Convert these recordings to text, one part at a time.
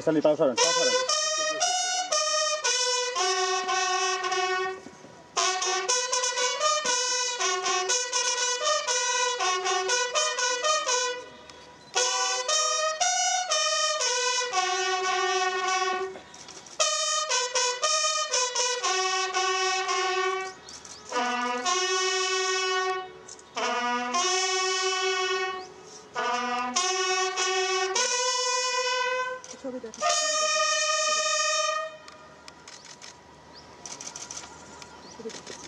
三米八的跳伞，高跳。这个。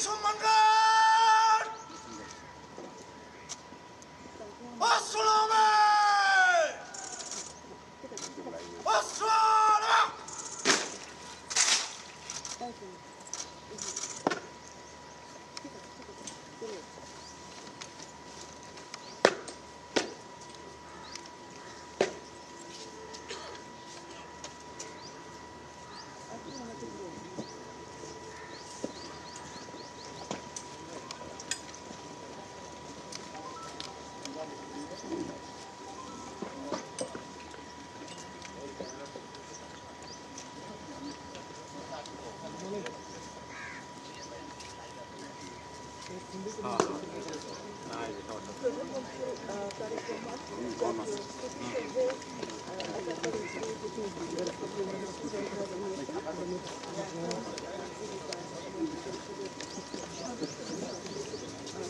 出门去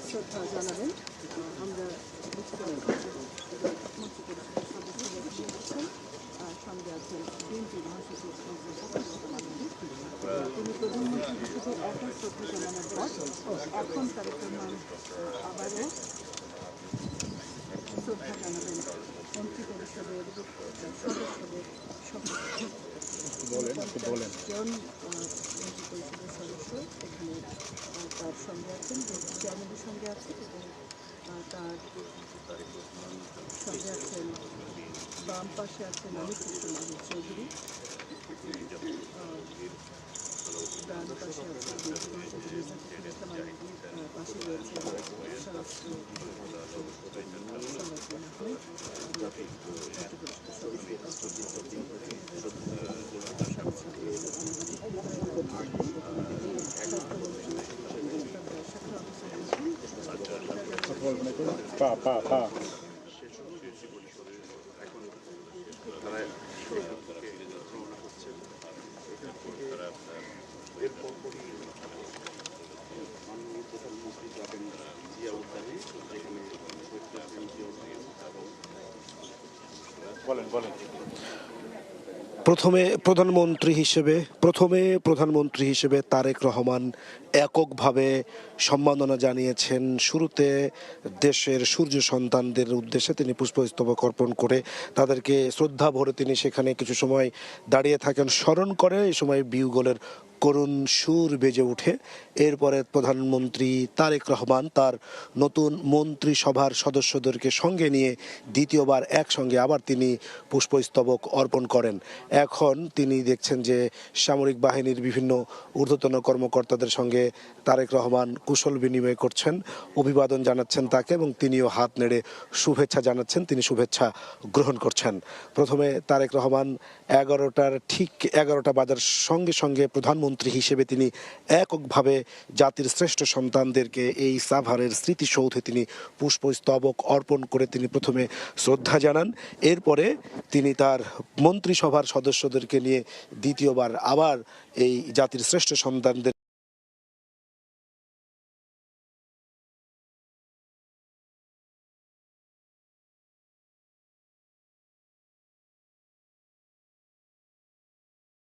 শ্রদ্ধা জানাবেন আমরা বুঝতে পারছি মন্ত্রী পরিষদের সদস্য বসে আছেন সঙ্গে আছেন বলেন বলেন সদস্য এখানে তার সঙ্গে আছেন চেয়ারম্যানের সঙ্গে আছেন এবং তার সঙ্গে আছেন বাম পাশে আছেন পরিষদের সদস্য পা পা পা বলেন বলেন। প্রথমে প্রধানমন্ত্রী হিসেবে, প্রথমে প্রধানমন্ত্রী হিসেবে তারেক রহমান এককভাবে সম্মাননা জানিয়েছেন। শুরুতে দেশের সূর্য সন্তানদের উদ্দেশ্যে তিনি পুষ্পস্তবক অর্পণ করে তাদেরকে শ্রদ্ধা ভরে তিনি সেখানে কিছু সময় দাঁড়িয়ে থাকেন, স্মরণ করে এই সময় বিউগলের করুণ সুর বেজে ওঠে। এরপরে প্রধানমন্ত্রী তারেক রহমান তার নতুন মন্ত্রিসভার সদস্যদেরকে সঙ্গে নিয়ে দ্বিতীয়বার একসঙ্গে আবার তিনি পুষ্পস্তবক অর্পণ করেন। এখন তিনি দেখছেন যে সামরিক বাহিনীর বিভিন্ন ঊর্ধ্বতন কর্মকর্তাদের সঙ্গে তারেক রহমান কুশল বিনিময় করছেন, অভিবাদন জানাচ্ছেন তাকে এবং তিনিও হাত নেড়ে শুভেচ্ছা জানাচ্ছেন, তিনি শুভেচ্ছা গ্রহণ করছেন। প্রথমে তারেক রহমান এগারোটার ঠিক এগারোটা বাজার সঙ্গে সঙ্গে প্রধানমন্ত্রী হিসেবে তিনি এককভাবে জাতির শ্রেষ্ঠ সন্তানদেরকে এই সাভারের স্মৃতিসৌধে তিনি পুষ্পস্তবক অর্পণ করে তিনি প্রথমে শ্রদ্ধা জানান। এরপরে তিনি তার মন্ত্রিসভার সদস্যদেরকে নিয়ে দ্বিতীয়বার আবার এই জাতির শ্রেষ্ঠ সন্তানদের